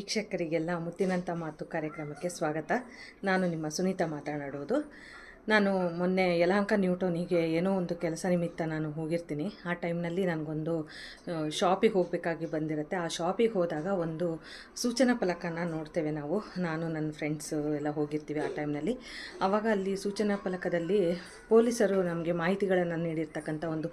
ವೀಕ್ಷಕರಿಗೆಲ್ಲ ಮುತ್ತಿನಂಥ ಮಾತು ಕಾರ್ಯಕ್ರಮಕ್ಕೆ ಸ್ವಾಗತ. ನಾನು ನಿಮ್ಮ ಸುನೀತಾ ಮಾತನಾಡುವುದು. ನಾನು ಮೊನ್ನೆ ಯಲಹಂಕ ನ್ಯೂಟೋನಿಗೆ ಏನೋ ಒಂದು ಕೆಲಸ ನಿಮಿತ್ತ ನಾನು ಹೋಗಿರ್ತೀನಿ. ಆ ಟೈಮ್ನಲ್ಲಿ ನನಗೊಂದು ಶಾಪಿಗೆ ಹೋಗಬೇಕಾಗಿ ಬಂದಿರುತ್ತೆ. ಆ ಶಾಪಿಗೆ ಹೋದಾಗ ಒಂದು ಸೂಚನಾ ಫಲಕನ ನೋಡ್ತೇವೆ ನಾವು. ನಾನು, ನನ್ನ ಫ್ರೆಂಡ್ಸು ಎಲ್ಲ ಹೋಗಿರ್ತೀವಿ ಆ ಟೈಮ್ನಲ್ಲಿ. ಆವಾಗ ಅಲ್ಲಿ ಸೂಚನಾ ಫಲಕದಲ್ಲಿ ಪೊಲೀಸರು ನಮಗೆ ಮಾಹಿತಿಗಳನ್ನು ನೀಡಿರ್ತಕ್ಕಂಥ ಒಂದು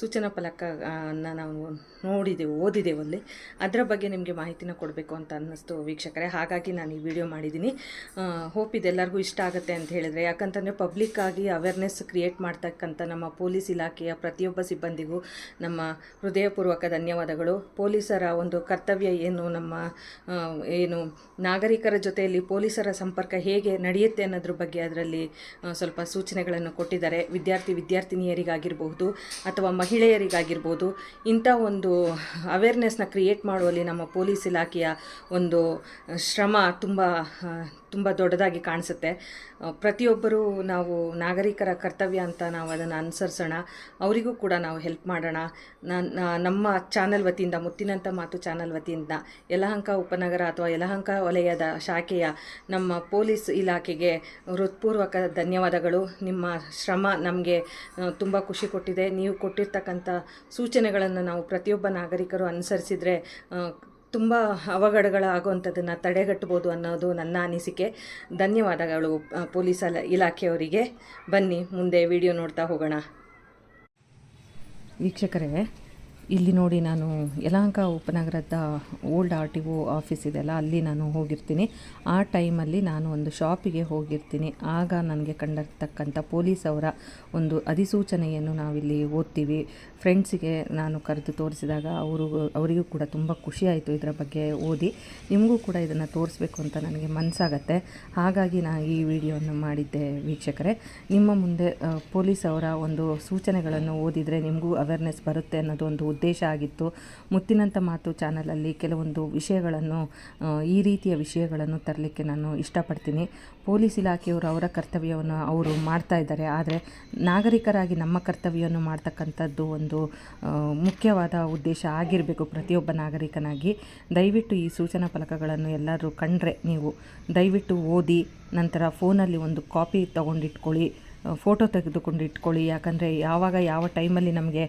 ಸೂಚನಾ ಫಲಕನ್ನು ನಾವು ನೋಡಿದೆವು, ಓದಿದೆವು ಅಲ್ಲಿ. ಅದರ ಬಗ್ಗೆ ನಿಮಗೆ ಮಾಹಿತಿನ ಕೊಡಬೇಕು ಅಂತ ಅನ್ನಿಸ್ತು ವೀಕ್ಷಕರೇ. ಹಾಗಾಗಿ ನಾನು ಈ ವಿಡಿಯೋ ಮಾಡಿದ್ದೀನಿ. ಹೋಪ್ ಇದೆಲ್ಲರಿಗೂ ಇಷ್ಟ ಆಗುತ್ತೆ ಅಂತ ಹೇಳಿದರೆ. ಯಾಕಂತಂದರೆ ಪಬ್ಲಿಕ್ ಆಗಿ ಅವೇರ್ನೆಸ್ ಕ್ರಿಯೇಟ್ ಮಾಡ್ತಕ್ಕಂಥ ನಮ್ಮ ಪೊಲೀಸ್ ಇಲಾಖೆಯ ಪ್ರತಿಯೊಬ್ಬ ಸಿಬ್ಬಂದಿಗೂ ನಮ್ಮ ಹೃದಯಪೂರ್ವಕ ಧನ್ಯವಾದಗಳು. ಪೊಲೀಸರ ಒಂದು ಕರ್ತವ್ಯ ಏನು, ನಮ್ಮ ಏನು ನಾಗರಿಕರ ಜೊತೆಯಲ್ಲಿ ಪೊಲೀಸರ ಸಂಪರ್ಕ ಹೇಗೆ ನಡೆಯುತ್ತೆ ಅನ್ನೋದ್ರ ಬಗ್ಗೆ ಅದರಲ್ಲಿ ಸ್ವಲ್ಪ ಸೂಚನೆಗಳನ್ನು ಕೊಟ್ಟಿದ್ದಾರೆ. ವಿದ್ಯಾರ್ಥಿ ವಿದ್ಯಾರ್ಥಿನಿಯರಿಗಾಗಿರ್ಬಹುದು ಅಥವಾ ಮಹಿಳೆಯರಿಗಾಗಿರ್ಬೋದು ಇಂಥ ಒಂದು ಅವೇರ್ನೆಸ್ನ ಕ್ರಿಯೇಟ್ ಮಾಡುವಲ್ಲಿ ನಮ್ಮ ಪೊಲೀಸ್ ಇಲಾಖೆಯ ಒಂದು ಶ್ರಮ ತುಂಬ ತುಂಬ ದೊಡ್ಡದಾಗಿ ಕಾಣಿಸುತ್ತೆ. ಪ್ರತಿಯೊಬ್ಬರೂ ನಾವು ನಾಗರಿಕರ ಕರ್ತವ್ಯ ಅಂತ ನಾವು ಅದನ್ನು ಅನುಸರಿಸೋಣ. ಅವರಿಗೂ ಕೂಡ ನಾವು ಹೆಲ್ಪ್ ಮಾಡೋಣ. ನಮ್ಮ ಚಾನಲ್ ವತಿಯಿಂದ ಮುತ್ತಿನಂಥ ಮಾತು ಚಾನಲ್ ವತಿಯಿಂದ, ಯಲಹಂಕ ಉಪನಗರ ಅಥವಾ ಯಲಹಂಕ ವಲಯದ ಶಾಖೆಯ ನಮ್ಮ ಪೊಲೀಸ್ ಇಲಾಖೆಗೆ ಹೃತ್ಪೂರ್ವಕ ಧನ್ಯವಾದಗಳು. ನಿಮ್ಮ ಶ್ರಮ ನಮಗೆ ತುಂಬ ಖುಷಿ ಕೊಟ್ಟಿದೆ. ನೀವು ಕೊಟ್ಟಿರ್ತಕ್ಕಂಥ ಸೂಚನೆಗಳನ್ನು ನಾವು ಪ್ರತಿಯೊಬ್ಬ ನಾಗರಿಕರು ಅನುಸರಿಸಿದರೆ ತುಂಬ ಅವಘಡಗಳಾಗುವಂಥದ್ದನ್ನು ತಡೆಗಟ್ಟಬೋದು ಅನ್ನೋದು ನನ್ನ ಅನಿಸಿಕೆ. ಧನ್ಯವಾದಗಳು ಪೊಲೀಸ್ ಇಲಾಖೆಯವರಿಗೆ. ಬನ್ನಿ, ಮುಂದೆ ವಿಡಿಯೋ ನೋಡ್ತಾ ಹೋಗೋಣ. ವೀಕ್ಷಕರೇ, ಇಲ್ಲಿ ನೋಡಿ ನಾನು Yelahanka ಉಪನಗರದ old R T O office ಇದೆಯಲ್ಲ, ಅಲ್ಲಿ ನಾನು ಹೋಗಿರ್ತೀನಿ. ಆ ಟೈಮಲ್ಲಿ ನಾನು ಒಂದು ಶಾಪಿಗೆ ಹೋಗಿರ್ತೀನಿ. ಆಗ ನನಗೆ ಕಂಡಿರ್ತಕ್ಕಂಥ ಪೊಲೀಸ್ ಅವರ ಒಂದು ಅಧಿಸೂಚನೆಯನ್ನು ನಾವಿಲ್ಲಿ ಓದ್ತೀವಿ. ಫ್ರೆಂಡ್ಸಿಗೆ ನಾನು ಕರೆದು ತೋರಿಸಿದಾಗ ಅವರು, ಅವರಿಗೂ ಕೂಡ ತುಂಬ ಖುಷಿ ಆಯಿತು ಇದರ ಬಗ್ಗೆ ಓದಿ. ನಿಮಗೂ ಕೂಡ ಇದನ್ನು ತೋರಿಸ್ಬೇಕು ಅಂತ ನನಗೆ ಮನಸ್ಸಾಗತ್ತೆ ಹಾಗಾಗಿ ನಾನು ಈ ವಿಡಿಯೋವನ್ನು ಮಾಡಿದ್ದೆ ವೀಕ್ಷಕರೇ. ನಿಮ್ಮ ಮುಂದೆ ಪೊಲೀಸ್ ಅವರ ಒಂದು ಸೂಚನೆಗಳನ್ನು ಓದಿದರೆ ನಿಮಗೂ ಅವೇರ್ನೆಸ್ ಬರುತ್ತೆ ಅನ್ನೋದು ಒಂದು ಉದ್ದೇಶ ಆಗಿತ್ತು. ಮುತ್ತಿನಂಥ ಮಾತು ಚಾನಲಲ್ಲಿ ಕೆಲವೊಂದು ವಿಷಯಗಳನ್ನು ಈ ರೀತಿಯ ವಿಷಯಗಳನ್ನು ತರಲಿಕ್ಕೆ ನಾನು ಇಷ್ಟಪಡ್ತೀನಿ. ಪೊಲೀಸ್ ಇಲಾಖೆಯವರು ಅವರ ಕರ್ತವ್ಯವನ್ನು ಅವರು ಮಾಡ್ತಾ ಇದ್ದಾರೆ. ಆದರೆ ನಾಗರಿಕರಾಗಿ ನಮ್ಮ ಕರ್ತವ್ಯವನ್ನು ಮಾಡ್ತಕ್ಕಂಥದ್ದು ಒಂದು ಆ, ಮುಖ್ಯವಾದ ಉದ್ದೇಶ ಆಗಿರಬೇಕು ಪ್ರತಿಯೊಬ್ಬ ನಾಗರಿಕನಾಗಿ. ದಯವಿಟ್ಟು ಈ ಸೂಚನಾ ಫಲಕಗಳನ್ನು ಎಲ್ಲರೂ ಕಂಡ್ರೆ ನೀವು ದಯವಿಟ್ಟು ಓದಿ ನಂತರ ಫೋನಲ್ಲಿ ಒಂದು ಕಾಪಿ ತಗೊಂಡಿಟ್ಕೊಳ್ಳಿ. ಫೋಟೋ ತೆಗೆದುಕೊಂಡು ಇಟ್ಕೊಳ್ಳಿ. ಯಾಕಂದರೆ ಯಾವಾಗ ಯಾವ ಟೈಮಲ್ಲಿ ನಮಗೆ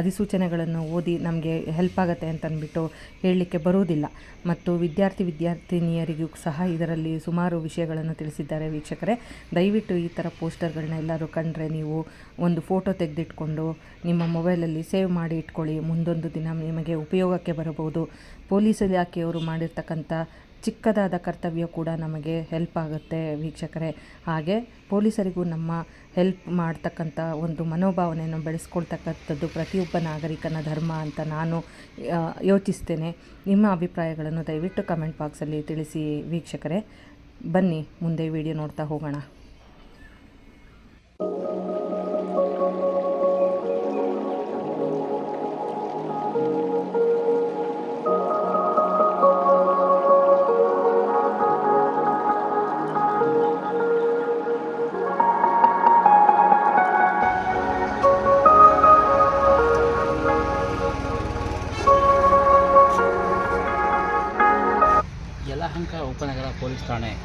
ಅಧಿಸೂಚನೆಗಳನ್ನು ಓದಿ ನಮಗೆ ಹೆಲ್ಪ್ ಆಗುತ್ತೆ ಅಂತ ಅಂದ್ಬಿಟ್ಟು ಹೇಳಲಿಕ್ಕೆ ಬರುವುದಿಲ್ಲ ಮತ್ತು ವಿದ್ಯಾರ್ಥಿ ವಿದ್ಯಾರ್ಥಿನಿಯರಿಗೂ ಸಹ ಇದರಲ್ಲಿ ಸುಮಾರು ವಿಷಯಗಳನ್ನು ತಿಳಿಸಿದ್ದಾರೆ ವೀಕ್ಷಕರೇ. ದಯವಿಟ್ಟು ಈ ಥರ ಪೋಸ್ಟರ್ಗಳನ್ನ ಎಲ್ಲರೂ ಕಂಡ್ರೆ ನೀವು ಒಂದು ಫೋಟೋ ತೆಗೆದಿಟ್ಕೊಂಡು ನಿಮ್ಮ ಮೊಬೈಲಲ್ಲಿ ಸೇವ್ ಮಾಡಿ ಇಟ್ಕೊಳ್ಳಿ. ಮುಂದೊಂದು ದಿನ ನಿಮಗೆ ಉಪಯೋಗಕ್ಕೆ ಬರಬಹುದು. ಪೊಲೀಸ್ ಇಲಾಖೆಯವರು ಮಾಡಿರ್ತಕ್ಕಂಥ ಚಿಕ್ಕದಾದ ಕರ್ತವ್ಯ ಕೂಡ ನಮಗೆ ಹೆಲ್ಪ್ ಆಗುತ್ತೆ ವೀಕ್ಷಕರೇ. ಹಾಗೆ ಪೊಲೀಸರಿಗೂ ನಮ್ಮ ಹೆಲ್ಪ್ ಮಾಡ್ತಕ್ಕಂಥ ಒಂದು ಮನೋಭಾವನೆಯನ್ನು ಬೆಳೆಸ್ಕೊಳ್ತಕ್ಕಂಥದ್ದು ಪ್ರತಿಯೊಬ್ಬ ನಾಗರಿಕನ ಧರ್ಮ ಅಂತ ನಾನು ಯೋಚಿಸ್ತೇನೆ. ನಿಮ್ಮ ಅಭಿಪ್ರಾಯಗಳನ್ನು ದಯವಿಟ್ಟು ಕಮೆಂಟ್ ಬಾಕ್ಸಲ್ಲಿ ತಿಳಿಸಿ ವೀಕ್ಷಕರೇ. ಬನ್ನಿ, ಮುಂದೆ ವಿಡಿಯೋ ನೋಡ್ತಾ ಹೋಗೋಣ.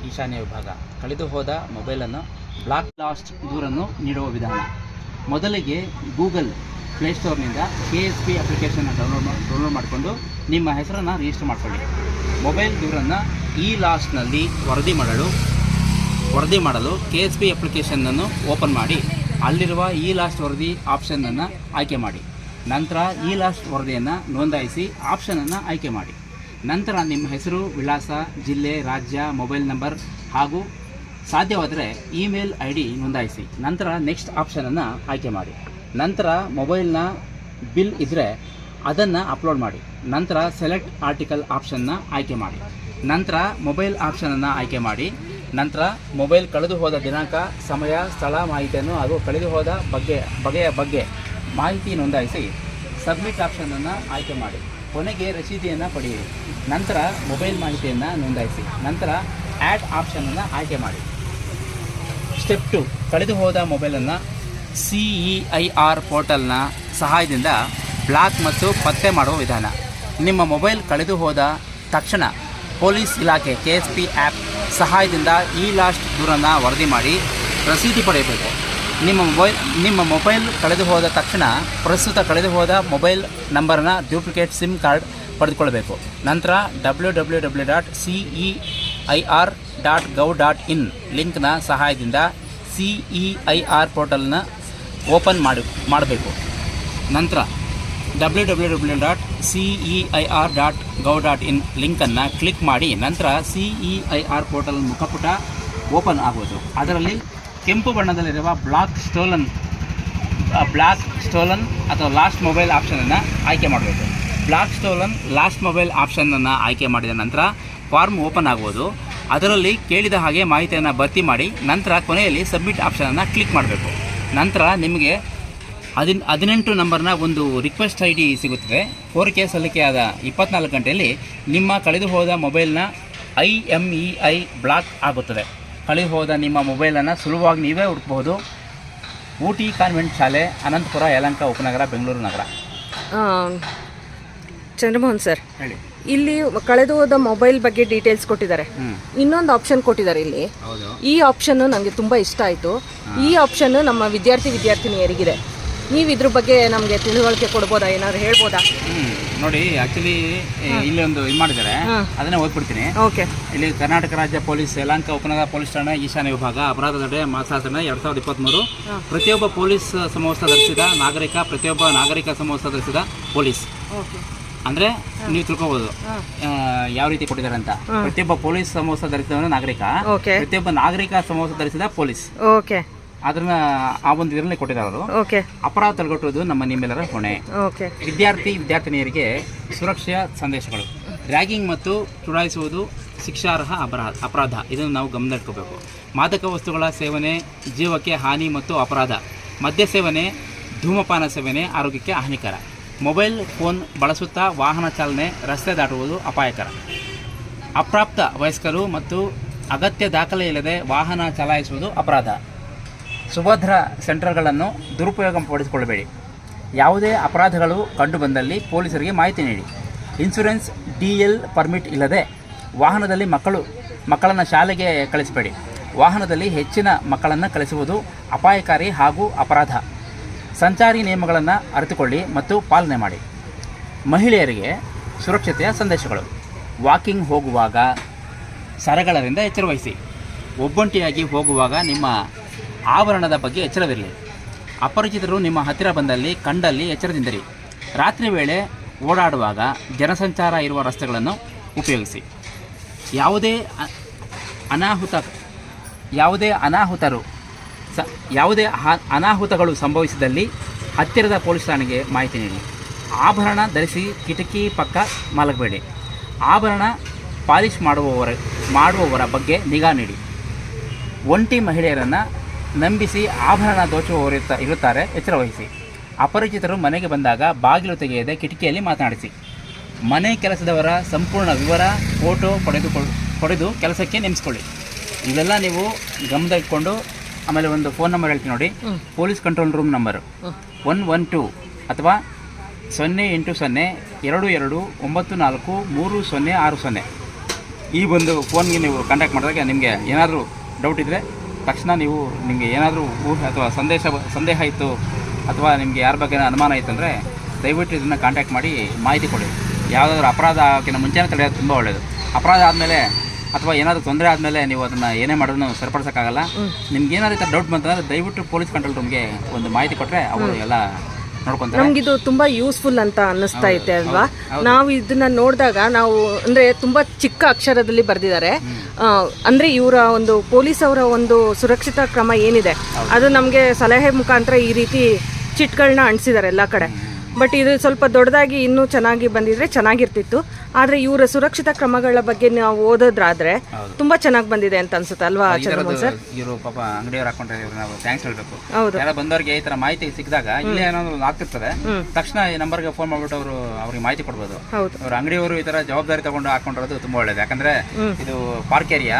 ಈಶಾನ್ಯ ವಿಭಾಗ. ಕಳೆದು ಹೋದ ಮೊಬೈಲನ್ನು ಬ್ಲಾಕ್ ಲಾಸ್ಟ್ ದೂರನ್ನು ನೀಡುವ ವಿಧಾನ. ಮೊದಲಿಗೆ ಗೂಗಲ್ ಪ್ಲೇಸ್ಟೋರ್ನಿಂದ ಕೆ ಎಸ್ ಪಿ ಅಪ್ಲಿಕೇಶನ್ನ ಡೌನ್ಲೋಡ್ ಡೌನ್ಲೋಡ್ ಮಾಡಿಕೊಂಡು ನಿಮ್ಮ ಹೆಸರನ್ನು ರಿಜಿಸ್ಟರ್ ಮಾಡಿಕೊಳ್ಳಿ. ಮೊಬೈಲ್ ದೂರನ್ನು ಈ ಲಾಸ್ಟ್ನಲ್ಲಿ ವರದಿ ಮಾಡಲು ವರದಿ ಮಾಡಲು ಕೆ ಎಸ್ ಪಿ ಅಪ್ಲಿಕೇಶನನ್ನು ಓಪನ್ ಮಾಡಿ, ಅಲ್ಲಿರುವ ಈ ಲಾಸ್ಟ್ ವರದಿ ಆಪ್ಷನನ್ನು ಆಯ್ಕೆ ಮಾಡಿ. ನಂತರ ಈ ಲಾಸ್ಟ್ ವರದಿಯನ್ನು ನೋಂದಾಯಿಸಿ ಆಪ್ಷನನ್ನು ಆಯ್ಕೆ ಮಾಡಿ. ನಂತರ ನಿಮ್ಮ ಹೆಸರು, ವಿಳಾಸ, ಜಿಲ್ಲೆ, ರಾಜ್ಯ, ಮೊಬೈಲ್ ನಂಬರ್ ಹಾಗೂ ಸಾಧ್ಯವಾದರೆ ಇಮೇಲ್ ಐ ಡಿ ನೋಂದಾಯಿಸಿ. ನಂತರ ನೆಕ್ಸ್ಟ್ ಆಪ್ಷನನ್ನು ಆಯ್ಕೆ ಮಾಡಿ. ನಂತರ ಮೊಬೈಲ್ನ ಬಿಲ್ ಇದ್ದರೆ ಅದನ್ನು ಅಪ್ಲೋಡ್ ಮಾಡಿ. ನಂತರ ಸೆಲೆಕ್ಟ್ ಆರ್ಟಿಕಲ್ ಆಪ್ಷನ್ನ ಆಯ್ಕೆ ಮಾಡಿ. ನಂತರ ಮೊಬೈಲ್ ಆಪ್ಷನನ್ನು ಆಯ್ಕೆ ಮಾಡಿ. ನಂತರ ಮೊಬೈಲ್ ಕಳೆದು ಹೋದ ದಿನಾಂಕ, ಸಮಯ, ಸ್ಥಳ ಮಾಹಿತಿಯನ್ನು ಹಾಗೂ ಕಳೆದು ಹೋದ ಬಗ್ಗೆ, ಬಗೆಯ ಬಗ್ಗೆ ಮಾಹಿತಿ ನೋಂದಾಯಿಸಿ ಸಬ್ಮಿಟ್ ಆಪ್ಷನನ್ನು ಆಯ್ಕೆ ಮಾಡಿ. ಕೊನೆಗೆ ರಸೀದಿಯನ್ನು ಪಡೆಯಿರಿ ನಂತರ ಮೊಬೈಲ್ ಮಾಹಿತಿಯನ್ನು ನೋಂದಾಯಿಸಿ. ನಂತರ ಆ್ಯಡ್ ಆಪ್ಷನನ್ನು ಆಯ್ಕೆ ಮಾಡಿ. ಸ್ಟೆಪ್ ಟು ಕಳೆದು ಹೋದ ಮೊಬೈಲನ್ನು ಸಿ ಇ ಐ ಆರ್ ಪೋರ್ಟಲ್ನ ಸಹಾಯದಿಂದ ಬ್ಲಾಕ್ ಮತ್ತು ಪತ್ತೆ ಮಾಡುವ ವಿಧಾನ. ನಿಮ್ಮ ಮೊಬೈಲ್ ಕಳೆದು ಹೋದ ತಕ್ಷಣ ಪೊಲೀಸ್ ಇಲಾಖೆ ಕೆ ಎಸ್ ಪಿ ಆ್ಯಪ್ ಸಹಾಯದಿಂದ ಈ ಲಾಸ್ಟ್ ದೂರನ್ನು ವರದಿ ಮಾಡಿ ರಸೀದಿ ಪಡೆಯಬೇಕು. ನಿಮ್ಮ ಮೊಬೈಲ್ ನಿಮ್ಮ ಮೊಬೈಲ್ ಕಳೆದು ಹೋದ ತಕ್ಷಣ, ಪ್ರಸ್ತುತ ಕಳೆದು ಹೋದ ಮೊಬೈಲ್ ನಂಬರ್ನ ಡ್ಯೂಪ್ಲಿಕೇಟ್ ಸಿಮ್ ಕಾರ್ಡ್ ಪಡೆದುಕೊಳ್ಬೇಕು ನಂತರ W W W dot C E I R dot gov dot in ಲಿಂಕ್ನ ಸಹಾಯದಿಂದ ಸಿ ಇ ಐ ಆರ್ ಪೋರ್ಟಲ್ನ ಓಪನ್ ಮಾಡಿ, ಮಾಡಬೇಕು. ನಂತರ W W W dot C E I R dot gov dot in ಲಿಂಕನ್ನು click ಮಾಡಿ, ನಂತರ C E I R portal ಮುಖಪುಟ open ಆಗುವುದು. ಅದರಲ್ಲಿ ಕೆಂಪು ಬಣ್ಣದಲ್ಲಿರುವ ಬ್ಲಾಕ್ ಸ್ಟೋಲನ್ ಬ್ಲಾಕ್ ಸ್ಟೋಲನ್ ಅಥವಾ ಲಾಸ್ಟ್ ಮೊಬೈಲ್ ಆಪ್ಷನನ್ನು ಆಯ್ಕೆ ಮಾಡಬೇಕು. ಬ್ಲಾಕ್ ಸ್ಟೋಲನ್, ಲಾಸ್ಟ್ ಮೊಬೈಲ್ ಆಪ್ಷನನ್ನು ಆಯ್ಕೆ ಮಾಡಿದ ನಂತರ ಫಾರ್ಮ್ ಓಪನ್ ಆಗುವುದು ಅದರಲ್ಲಿ ಕೇಳಿದ ಹಾಗೆ ಮಾಹಿತಿಯನ್ನು ಭರ್ತಿ ಮಾಡಿ ನಂತರ ಕೊನೆಯಲ್ಲಿ ಸಬ್ಮಿಟ್ ಆಪ್ಷನನ್ನು ಕ್ಲಿಕ್ ಮಾಡಬೇಕು. ನಂತರ ನಿಮಗೆ ಹದಿನ, ಹದಿನೆಂಟು ನಂಬರ್ನ ಒಂದು ರಿಕ್ವೆಸ್ಟ್ ಐ ಡಿ ಸಿಗುತ್ತದೆ ಕೋರಿಕೆ ಸಲ್ಲಿಕೆಯಾದ ಇಪ್ಪತ್ನಾಲ್ಕು ಗಂಟೆಯಲ್ಲಿ ನಿಮ್ಮ ಕಳೆದು ಹೋದ ಮೊಬೈಲ್ನ I M E I block ಆಗುತ್ತದೆ. ಕಳೆದು ಹೋದ ನಿಮ್ಮ ಮೊಬೈಲನ್ನು ಸುಲಭವಾಗಿ ನೀವೇ ಹುಡುಕಬಹುದು. ಊಟಿ ಕಾನ್ವೆಂಟ್ ಶಾಲೆ ಅನಂತಪುರ ಯಲಂಕ ಉಪನಗರ ಬೆಂಗಳೂರು ನಗರ. ಚಂದ್ರಮೋಹನ್ ಸರ್ ಹೇಳಿ. ಇಲ್ಲಿ ಕಳೆದು ಹೋದ ಮೊಬೈಲ್ ಬಗ್ಗೆ ಡೀಟೇಲ್ಸ್ ಕೊಟ್ಟಿದ್ದಾರೆ. ಇನ್ನೊಂದು ಆಪ್ಷನ್ ಕೊಟ್ಟಿದ್ದಾರೆ ಇಲ್ಲಿ. ಈ ಆಪ್ಷನ್ ನನಗೆ ತುಂಬ ಇಷ್ಟ ಆಯಿತು. ಈ ಆಪ್ಷನ್ ನಮ್ಮ ವಿದ್ಯಾರ್ಥಿ ವಿದ್ಯಾರ್ಥಿನಿಯರಿಗಿದೆ. ನೀವು ಇದ್ರ ಬಗ್ಗೆ ನಮಗೆ ತಿಳುವಳಿಕೆ ಕೊಡ್ಬೋದಾ? ಏನಾದ್ರು ಹೇಳ್ಬೋದಾ? ನೋಡಿ ಆಕ್ಚುಲಿ ಇಲ್ಲಿ ಒಂದು ಇದು ಮಾಡಿದ್ದಾರೆ. ಅದನ್ನೇ ಓದ್ಬಿಡ್ತೀನಿ. ಓಕೆ. ಇಲ್ಲಿ ಕರ್ನಾಟಕ ರಾಜ್ಯ ಪೊಲೀಸ್ ಯಲಹಂಕ ಉಪನಗರ ಪೊಲೀಸ್ ಠಾಣೆ ಈಶಾನ್ಯ ವಿಭಾಗ ಅಪರಾಧ ತಡೆ ಮಾಸಾಚರಣೆ ಎರಡ್ ಸಾವಿರದ ಇಪ್ಪತ್ತ್ಮೂರು ಪ್ರತಿಯೊಬ್ಬ ಪೊಲೀಸ್ ಸಮವಸ್ತ್ರ ಧರಿಸಿದ ನಾಗರಿಕ ಪ್ರತಿಯೊಬ್ಬ ನಾಗರಿಕ ಸಮವಸ್ತ್ರ ಧರಿಸಿದ ಪೊಲೀಸ್ ಅಂದ್ರೆ ನೀವು ತಿಳ್ಕೊಬೋದು. ಯಾವ ರೀತಿ ಕೊಟ್ಟಿದ್ದಾರೆ ಅಂತ. ಪ್ರತಿಯೊಬ್ಬ ಪೊಲೀಸ್ ಸಮವಸ್ತ್ರ ಧರಿಸಿದ ನಾಗರಿಕ ಪ್ರತಿಯೊಬ್ಬ ನಾಗರಿಕ ಸಮವಸ್ತ್ರ ಧರಿಸಿದ ಪೊಲೀಸ್. ಓಕೆ. ಅದನ್ನ ಆ ಒಂದು ಇದರಲ್ಲಿ ಕೊಟ್ಟಿದ್ದಾರೆ ಅವರು. ಓಕೆ ಅಪರಾಧ ತಡೆಗಟ್ಟುವುದು ನಮ್ಮ ನಿಮ್ಮೆಲ್ಲರ ಹೊಣೆ. ಓಕೆ ವಿದ್ಯಾರ್ಥಿ ವಿದ್ಯಾರ್ಥಿನಿಯರಿಗೆ ಸುರಕ್ಷೆಯ ಸಂದೇಶಗಳು. ರ್ಯಾಗಿಂಗ್ ಮತ್ತು ಚುಡಾಯಿಸುವುದು ಶಿಕ್ಷಾರ್ಹ ಅಪರಾಧ ಅಪರಾಧ. ಇದನ್ನು ನಾವು ಗಮನದಲ್ಲಿಟ್ಕೋಬೇಕು. ಮಾದಕ ವಸ್ತುಗಳ ಸೇವನೆ ಜೀವಕ್ಕೆ ಹಾನಿ ಮತ್ತು ಅಪರಾಧ. ಮದ್ಯ ಸೇವನೆ ಧೂಮಪಾನ ಸೇವನೆ ಆರೋಗ್ಯಕ್ಕೆ ಹಾನಿಕರ. ಮೊಬೈಲ್ ಫೋನ್ ಬಳಸುತ್ತಾ ವಾಹನ ಚಾಲನೆ ರಸ್ತೆ ದಾಟುವುದು ಅಪಾಯಕರ. ಅಪ್ರಾಪ್ತ ವಯಸ್ಕರು ಮತ್ತು ಅಗತ್ಯ ದಾಖಲೆ ಇಲ್ಲದೆ ವಾಹನ ಚಲಾಯಿಸುವುದು ಅಪರಾಧ. ಸುಭದ್ರ ಸೆಂಟರ್ಗಳನ್ನು ದುರುಪಯೋಗ ಪಡಿಸಿಕೊಳ್ಳಬೇಡಿ. ಯಾವುದೇ ಅಪರಾಧಗಳು ಕಂಡುಬಂದಲ್ಲಿ ಪೊಲೀಸರಿಗೆ ಮಾಹಿತಿ ನೀಡಿ. ಇನ್ಶೂರೆನ್ಸ್ ಡಿ ಎಲ್ ಪರ್ಮಿಟ್ ಇಲ್ಲದೆ ವಾಹನದಲ್ಲಿ ಮಕ್ಕಳು, ಮಕ್ಕಳನ್ನು ಶಾಲೆಗೆ ಕಳಿಸಬೇಡಿ. ವಾಹನದಲ್ಲಿ ಹೆಚ್ಚಿನ ಮಕ್ಕಳನ್ನು ಕಳಿಸುವುದು ಅಪಾಯಕಾರಿ ಹಾಗೂ ಅಪರಾಧ. ಸಂಚಾರಿ ನಿಯಮಗಳನ್ನು ಅರಿತುಕೊಳ್ಳಿ ಮತ್ತು ಪಾಲನೆ ಮಾಡಿ. ಮಹಿಳೆಯರಿಗೆ ಸುರಕ್ಷತೆಯ ಸಂದೇಶಗಳು. ವಾಕಿಂಗ್ ಹೋಗುವಾಗ ಸರಗಳರಿಂದ ಎಚ್ಚರವಹಿಸಿ. ಒಬ್ಬಂಟಿಯಾಗಿ ಹೋಗುವಾಗ ನಿಮ್ಮ ಆವರಣದ ಬಗ್ಗೆ ಎಚ್ಚರವಿರಲಿ. ಅಪರಿಚಿತರು ನಿಮ್ಮ ಹತ್ತಿರ ಬಂದಲ್ಲಿ, ಕಂಡಲ್ಲಿ ಎಚ್ಚರದಿಂದಿರಿ. ರಾತ್ರಿ ವೇಳೆ ಓಡಾಡುವಾಗ ಜನಸಂಚಾರ ಇರುವ ರಸ್ತೆಗಳನ್ನು ಉಪಯೋಗಿಸಿ. ಯಾವುದೇ ಅನಾಹುತ, ಯಾವುದೇ ಅನಾಹುತರು ಸ, ಯಾವುದೇ ಅನಾಹುತಗಳು ಸಂಭವಿಸಿದಲ್ಲಿ ಹತ್ತಿರದ ಪೊಲೀಸ್ ಠಾಣೆಗೆ ಮಾಹಿತಿ ನೀಡಿ. ಆಭರಣ ಧರಿಸಿ ಕಿಟಕಿ ಪಕ್ಕ ಮಲಗಬೇಡಿ. ಆಭರಣ ಪಾಲಿಷ್ ಮಾಡುವವರ ಮಾಡುವವರ ಬಗ್ಗೆ ನಿಗಾ ನೀಡಿ. ಒಂಟಿ ಮಹಿಳೆಯರನ್ನು ನಂಬಿಸಿ ಆಭರಣ ದೋಚುವವರಿರ್ತ ಇರುತ್ತಾರೆ. ಇರುತ್ತಾರೆ ಎಚ್ಚರವಹಿಸಿ ಅಪರಿಚಿತರು ಮನೆಗೆ ಬಂದಾಗ ಬಾಗಿಲು ತೆಗೆಯದೆ ಕಿಟಕಿಯಲ್ಲಿ ಮಾತನಾಡಿಸಿ. ಮನೆ ಕೆಲಸದವರ ಸಂಪೂರ್ಣ ವಿವರ ಫೋಟೋ ಪಡೆದುಕೊಳ್ಳ ಪಡೆದು ಕೆಲಸಕ್ಕೆ ನೇಮಿಸ್ಕೊಳ್ಳಿ. ಇವೆಲ್ಲ ನೀವು ಗಮನದಲ್ಲಿಟ್ಕೊಂಡು ಆಮೇಲೆ ಒಂದು ಫೋನ್ ನಂಬರ್ ಹೇಳ್ತೀನಿ ನೋಡಿ. Police control room number. One one two ಅಥವಾ ಸೊನ್ನೆ ಎಂಟು ಸೊನ್ನೆ ಎರಡು ಎರಡು ಒಂಬತ್ತು ನಾಲ್ಕು ಮೂರು ಸೊನ್ನೆ ಆರು ಸೊನ್ನೆ. ಈ ಒಂದು ಫೋನ್ಗೆ ನೀವು ಕಾಂಟ್ಯಾಕ್ಟ್ ಮಾಡಿದಾಗ ನಿಮಗೆ ಏನಾದರೂ ಡೌಟ್ ಇದ್ದರೆ ತಕ್ಷಣ ನೀವು ನಿಮಗೆ ಏನಾದರೂ ಊಹೆ ಅಥವಾ ಸಂದೇಶ ಸಂದೇಹ ಇತ್ತು ಅಥವಾ ನಿಮಗೆ ಯಾರ ಬಗ್ಗೆ ಅನುಮಾನ ಇತ್ತು ಅಂದರೆ ದಯವಿಟ್ಟು ಇದನ್ನು ಕಾಂಟ್ಯಾಕ್ಟ್ ಮಾಡಿ ಮಾಹಿತಿ ಕೊಡಿ. ಯಾವುದಾದ್ರೂ ಅಪರಾಧ ಆಗೋಕ್ಕಿಂತ ಮುಂಚೆನೇ ತಡೆಯೋದು ತುಂಬ ಒಳ್ಳೆಯದು ಅಪರಾಧ ಆದಮೇಲೆ ಅಥವಾ ಏನಾದರೂ ತೊಂದರೆ ಆದಮೇಲೆ ನೀವು ಅದನ್ನು ಏನೇ ಮಾಡೋದನ್ನು ಸರಿಪಡಿಸೋಕ್ಕಾಗಲ್ಲ. ನಿಮ್ಗೆ ಏನಾದರೂ ಡೌಟ್ ಬಂತಂದರೆ ದಯವಿಟ್ಟು ಪೊಲೀಸ್ ಕಂಟ್ರೋಲ್ ರೂಮ್ಗೆ ಒಂದು ಮಾಹಿತಿ ಕೊಟ್ಟರೆ ಅವರು ಎಲ್ಲ ನಮ್ಗಿದು ತುಂಬಾ ಯೂಸ್ಫುಲ್ ಅಂತ ಅನ್ನಿಸ್ತಾ ಇದೆ ಅಲ್ವಾ. ನಾವು ಇದನ್ನ ನೋಡಿದಾಗ ನಾವು ಅಂದ್ರೆ ತುಂಬಾ ಚಿಕ್ಕ ಅಕ್ಷರದಲ್ಲಿ ಬರೆದಿದ್ದಾರೆ. ಅಂದ್ರೆ ಇವರ ಒಂದು ಪೊಲೀಸ್ ಅವರ ಒಂದು ಸುರಕ್ಷಿತ ಕ್ರಮ ಏನಿದೆ ಅದು ನಮಗೆ ಸಲಹೆ ಮುಖಾಂತರ ಈ ರೀತಿ ಚಿಟ್ಗಳನ್ನ ಅಂಟಿಸಿದ್ದಾರೆ ಎಲ್ಲ ಕಡೆ. ಬಟ್ ಇದು ಸ್ವಲ್ಪ ದೊಡ್ಡದಾಗಿ ಇನ್ನೂ ಚೆನ್ನಾಗಿ ಬಂದಿದ್ರೆ ಚೆನ್ನಾಗಿರ್ತಿತ್ತು. ಆದರೆ ಇವರ ಸುರಕ್ಷಿತ ಕ್ರಮಗಳ ಬಗ್ಗೆ ನಾವು ಓದೋದ್ರಾದ್ರೆ ತುಂಬ ಚೆನ್ನಾಗಿ ಬಂದಿದೆ ಅಂತ ಅನ್ಸುತ್ತೆ ಅಲ್ವಾ ಚಂದ್ರಮೋಹನ್ ಸರ್? ಇವರು ಪಾಪ ಅಂಗಡಿಯವ್ರು ಹಾಕೊಂಡ್ರೆ ಇವ್ರು ನಾವು ಥ್ಯಾಂಕ್ಸ್ ಹೇಳ್ಬೇಕು. ಹೌದು. ಯಾರ ಬಂದವರಿಗೆ ಈ ತರ ಮಾಹಿತಿ ಸಿಕ್ಕಿದಾಗ ಇಲ್ಲೇ ಏನಾದ್ರು ಆಗ್ತಿರ್ತದೆ ತಕ್ಷಣ ಈ ನಂಬರ್ಗೆ ಫೋನ್ ಮಾಡ್ಬಿಟ್ಟು ಅವರು ಅವ್ರಿಗೆ ಮಾಹಿತಿ ಕೊಡ್ಬೋದು. ಅವ್ರ ಅಂಗಡಿಯವರು ಈ ತರ ಜವಾಬ್ದಾರಿ ತಗೊಂಡು ಹಾಕೊಂಡಿರೋದು ತುಂಬಾ ಒಳ್ಳೇದು. ಯಾಕಂದ್ರೆ ಇದು ಪಾರ್ಕ್ ಏರಿಯಾ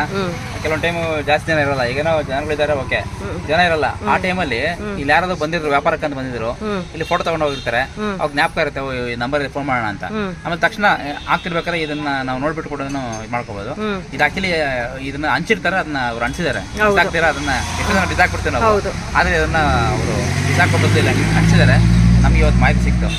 ಕೆಲವೊಂದ್ ಟೈಮ್ ಜಾಸ್ತಿ ಜನ ಇರಲ್ಲ. ಈಗೇನೋ ಜನಗಳಿದ್ದಾರೆ ಓಕೆ ಜನ ಇರಲ್ಲ. ಆ ಟೈಮಲ್ಲಿ ಇಲ್ಲಿ ಯಾರಾದ್ರೂ ಬಂದಿದ್ರು ವ್ಯಾಪಾರಕ್ಕೆ ಅಂತ ಬಂದಿದ್ರು ಇಲ್ಲಿ ಫೋಟೋ ತಗೊಂಡು ಹೋಗಿರ್ತಾರೆ. ಅವ್ರ ಅವಾಗ ಜ್ಞಾಪಕ ಇರುತ್ತೆ ಈ ನಂಬರ್ ಫೋನ್ ಮಾಡೋಣ ಅಂತ. ಆಮೇಲೆ ತಕ್ಷಣ ಆಗ್ತಿರ್ಬೇಕಾದ್ರೆ ಇದನ್ನ ನಾವು ನೋಡ್ಬಿಟ್ಟು ಕೂಡ ಮಾಡ್ಕೋಬಹುದು ಇದು ಆಕ್ಚುಲಿ ಇದನ್ನ ಹಂಚಿರ್ತಾರೆ ಅದನ್ನ ಅವ್ರು ಹಂಚಿದ್ದಾರೆ. ಬಿಸಾಕ್ತೀರಾ ಅದನ್ನ ಎಷ್ಟು ಜನ ಬಿಸಾಕ್ಬಿಡ್ತೀವಿ ನಾವು. ಹೌದು. ಆದ್ರೆ ಅದನ್ನ ಅವರು ಬಿಸಾಕೋಬದ್ದಿಲ್ಲ ಹಂಚಿದ್ದಾರೆ. ನಮ್ಗೆ ಇವತ್ತು ಮಾಹಿತಿ ಸಿಕ್ತು.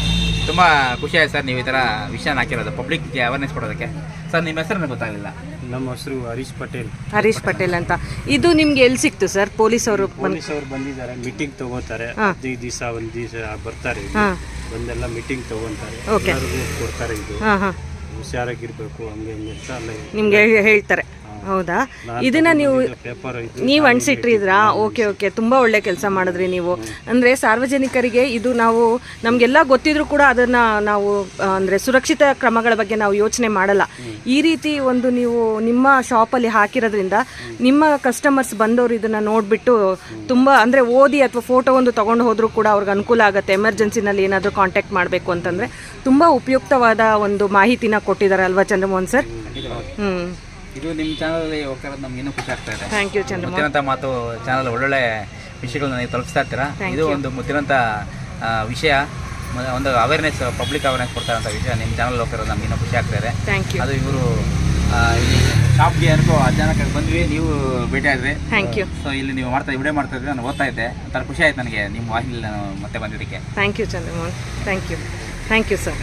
ತುಂಬಾ ಖುಷಿ ಆಯ್ತು ಸರ್ ನೀವು ಈ ತರ ವಿಷಯನ ಹಾಕಿರೋದು ಪಬ್ಲಿಕ್ಗೆ ಅವೇರ್ನೆಸ್ ಕೊಡೋದಕ್ಕೆ. ಸರ್ ನಿಮ್ಮ ಹೆಸರು ನನಗೆ ಗೊತ್ತಾಗಲಿಲ್ಲ. ನಮ್ಮ ಹೆಸರು ಹರೀಶ್ ಪಟೇಲ್. ಹರೀಶ್ ಪಟೇಲ್ ಅಂತ. ಇದು ನಿಮ್ಗೆ ಎಲ್ಲಿ ಸಿಕ್ತು ಸರ್? ಪೊಲೀಸ್ ಅವರು ಪೊಲೀಸ್ ಅವ್ರು ಬಂದಿದ್ದಾರೆ ಮೀಟಿಂಗ್ ತಗೋತಾರೆ. ಹದಿನೈದು ದಿವಸ ಒಂದ್ ದಿವಸ ಬರ್ತಾರೆ ಒಂದೆಲ್ಲ ಬಂದೆಲ್ಲ ಮೀಟಿಂಗ್ ತಗೋತಾರೆ. ಎಲ್ಲರಿಗೂ ಕೊಡ್ತಾರೆ ಇದು. ಹಾಂ ಹಾಂ. ಹುಷಾರಾಗಿರ್ಬೇಕು ಹಂಗೆ ಹಿಂಗೆ ಅಂತ ಅಲ್ಲ. ನಿಮ್ಗೆ ಹೇಳ್ತಾರೆ. ಹೌದಾ? ಇದನ್ನ ನೀವು ನೀವು ಅಣಿಸಿಟ್ಟಿದ್ರಾ ಓಕೆ ಓಕೆ. ತುಂಬ ಒಳ್ಳೆ ಕೆಲಸ ಮಾಡಿದ್ರಿ ನೀವು. ಅಂದರೆ ಸಾರ್ವಜನಿಕರಿಗೆ ಇದು ನಾವು ನಮಗೆಲ್ಲ ಗೊತ್ತಿದ್ರು ಕೂಡ ಅದನ್ನು ನಾವು ಅಂದರೆ ಸುರಕ್ಷಿತ ಕ್ರಮಗಳ ಬಗ್ಗೆ ನಾವು ಯೋಚನೆ ಮಾಡಲ್ಲ. ಈ ರೀತಿ ಒಂದು ನೀವು ನಿಮ್ಮ ಶಾಪಲ್ಲಿ ಹಾಕಿರೋದ್ರಿಂದ ನಿಮ್ಮ ಕಸ್ಟಮರ್ಸ್ ಬಂದವರು ಇದನ್ನು ನೋಡಿಬಿಟ್ಟು ತುಂಬ ಅಂದರೆ ಓದಿ ಅಥವಾ ಫೋಟೋ ಒಂದು ತಗೊಂಡು ಹೋದರೂ ಕೂಡ ಅವ್ರಿಗೆ ಅನುಕೂಲ ಆಗುತ್ತೆ. ಎಮರ್ಜೆನ್ಸಿನಲ್ಲಿ ಏನಾದರೂ ಕಾಂಟ್ಯಾಕ್ಟ್ ಮಾಡಬೇಕು ಅಂತಂದರೆ ತುಂಬ ಉಪಯುಕ್ತವಾದ ಒಂದು ಮಾಹಿತಿನ ಕೊಟ್ಟಿದ್ದಾರೆ ಅಲ್ವಾ ಚಂದ್ರಮೋಹನ್ ಸರ್? ಹ್ಞೂ ಇದು ನಿಮ್ಮ ಚಾನಲಲ್ಲಿ ಹೋಗ್ತಾರೆ ನಮ್ಗೆ ಇನ್ನೂ ಖುಷಿ ಆಗ್ತಾ ಇದೆ. ಥ್ಯಾಂಕ್ ಯು ಚಂದ್ರ ಮುತ್ತಿನಂತ ಮಾತು ಚಾನಲ್ ಒಳ್ಳೊಳ್ಳೆ ವಿಷಯಗಳನ್ನ ನೀವು ತಲುಪಿಸ್ತಾ ಇರ್ತೀರಾ? Thank ಇದು you. ಒಂದು ಮುತ್ತಿನಂತ ಆ, ವಿಷಯ. ಮ- ಒಂದು ಅವೇರ್ನೆಸ್ ಪಬ್ಲಿಕ್ ಅವೇರ್ನೆಸ್ ಕೊಡ್ತಾರಂತ ವಿಷಯ ನಿಮ್ಮ ಚಾನಲ್ ಹೋಗ್ತಿರೋದು ನಮ್ಗೆ ಇನ್ನೂ ಖುಷಿ ಆಗ್ತಾ ಇದೆ. ಥ್ಯಾಂಕ್ ಯು ಅದು ಇವರು ಶಾಪ್ಗೆ ಅನ್ಕೋ ಅಚಾನಕ್ ಬಂದ್ವಿ ನೀವು ಭೇಟಿ ಆದ್ರಿ. ಥ್ಯಾಂಕ್ ಯು ಸೊ ಇಲ್ಲಿ ನೀವು ಮಾಡ್ತಾ ವಿಡಿಯೋ ಮಾಡ್ತಾ ಇದ್ರೆ ನಾನು ಓದ್ತಾ ಇದ್ದೆ. ಒಂಥರ ಖುಷಿ ಆಯ್ತು ನನಗೆ ನಿಮ್ಮ ವಾಹಿನಿಲಿ ನಾನು ಮತ್ತೆ ಬಂದಿದ್ದಕ್ಕೆ. Thank you Chandramohan. Thank you thank you sir